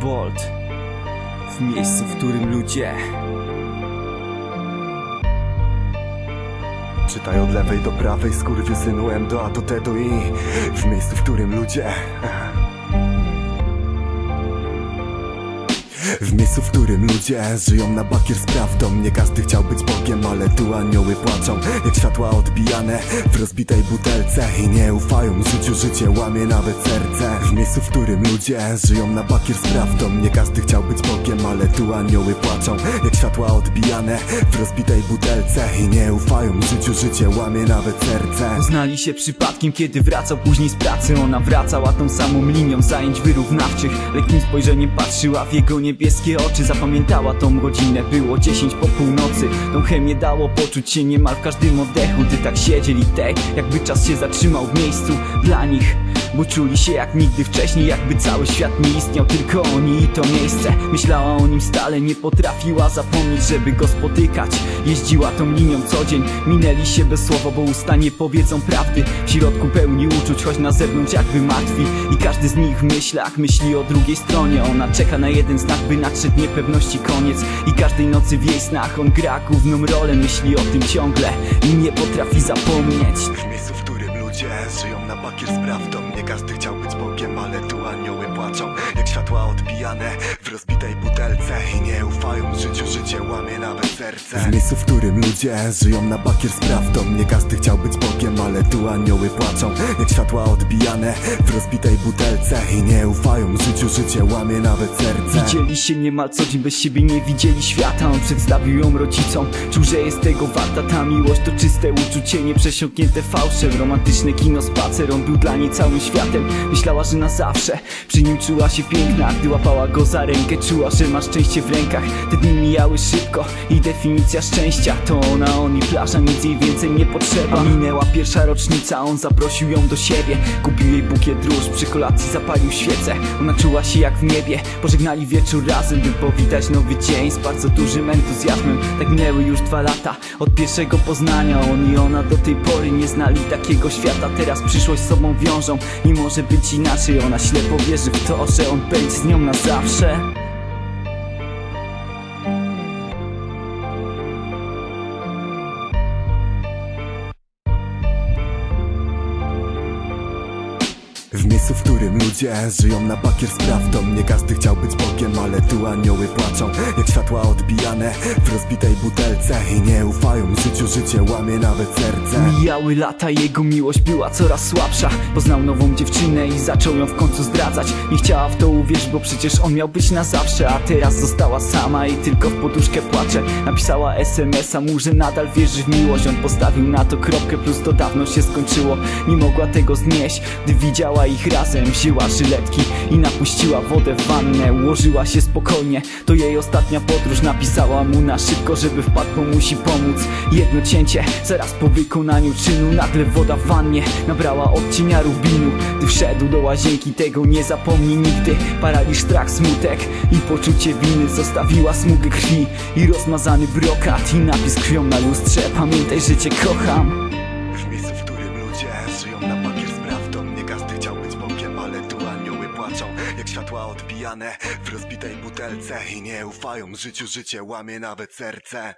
Bolt W miejscu, w którym ludzie Czytaj od lewej do prawej, skurwysynu M do A do T do I. W miejscu, w którym ludzie W miejscu, w którym ludzie żyją na bakier z prawdą Nie każdy chciał być Bogiem, ale tu anioły płaczą Jak światła odbijane w rozbitej butelce. I nie ufają życiu, życie łamie nawet serce. W miejscu, w którym ludzie żyją na bakier z prawdą Nie każdy chciał być Bogiem, ale tu anioły płaczą Jak światła odbijane w rozbitej butelce. I nie ufają życiu, życie łamie nawet serce. Poznali się przypadkiem, kiedy wracał później z pracy. Ona wracała tą samą linią zajęć wyrównawczych Lekkim spojrzeniem patrzyła w jego niebieskie oczy Zapamiętała tą godzinę, było 10 po północy. Tą chemię dało poczuć się niemal w każdym oddechu. Gdy tak siedzieli tej, jakby czas się zatrzymał w miejscu dla nich bo czuli się jak nigdy wcześniej, jakby cały świat nie istniał, tylko oni i to miejsce. Myślała o nim stale, nie potrafiła zapomnieć, żeby go spotykać. Jeździła tą linią co dzień, minęli się bez słowa, bo usta nie powiedzą prawdy. W środku pełni uczuć, choć na zewnątrz jakby martwi. I każdy z nich w myślach myśli o drugiej stronie. Ona czeka na jeden znak, by nadszedł niepewności koniec. I każdej nocy w jej snach on gra główną rolę Myśli o tym ciągle. I nie potrafi zapomnieć ludzie żyją na bakier z prawdą Nie każdy chciał być Bogiem, ale tu anioły płaczą. Jak światła odbijane w rozbitej I nie ufają życiu, życie łamie nawet serce. W miejscu, w którym ludzie żyją na bakier z prawdą Nie każdy chciał być Bogiem, ale tu anioły płaczą Jak światła odbijane w rozbitej butelce. I nie ufają życiu, życie łamie nawet serce. Widzieli się niemal co dzień, bez siebie nie widzieli świata. On przedstawił ją rodzicom, czuł, że jest tego warta. Ta miłość to czyste uczucie, nieprzesiąknięte fałszem. Romantyczne kino, spacer, on był dla niej całym światem. Myślała, że na zawsze przy nim czuła się piękna. Gdy łapała go za rękę, czuła, że ma szczęście w rękach. Te dni mijały szybko i definicja szczęścia To ona, on i plaża, nic jej więcej nie potrzeba. Minęła pierwsza rocznica, on zaprosił ją do siebie. Kupił jej bukiet róż, przy kolacji zapalił świecę Ona czuła się jak w niebie, pożegnali wieczór razem By powitać nowy dzień z bardzo dużym entuzjazmem. Tak minęły już dwa lata od pierwszego poznania On i ona do tej pory nie znali takiego świata. Teraz przyszłość z sobą wiążą i może być inaczej. Ona ślepo wierzy w to, że on będzie z nią na zawsze miejscu, w którym ludzie żyją. Na bakier z prawdą Nie każdy chciał być Bogiem, ale tu anioły płaczą. Jak światła odbijane w rozbitej butelce. I nie ufają życiu, życie łamie nawet serce. Mijały lata, jego miłość była coraz słabsza. Poznał nową dziewczynę i zaczął ją w końcu zdradzać. Nie chciała w to uwierzyć, bo przecież on miał być na zawsze. A teraz została sama i tylko w poduszkę płacze. Napisała SMS-a mu, że nadal wierzy w miłość. On postawił na to kropkę, plus to dawno się skończyło. Nie mogła tego znieść, gdy widziała ich razem Wzięła żyletki i napuściła wodę w wannę Ułożyła się spokojnie, to jej ostatnia podróż Napisała mu na szybko, żeby wpadł, bo musi pomóc. Jedno cięcie, zaraz po wykonaniu czynu Nagle woda w wannie nabrała odcienia rubinu Gdy wszedł do łazienki, tego nie zapomni nigdy. Paraliż, strach, smutek i poczucie winy Zostawiła smugę krwi. I rozmazany brokat I napis krwią na lustrze. Pamiętaj, że cię kocham światła odbijane w rozbitej butelce I nie ufają życiu, życie łamie nawet serce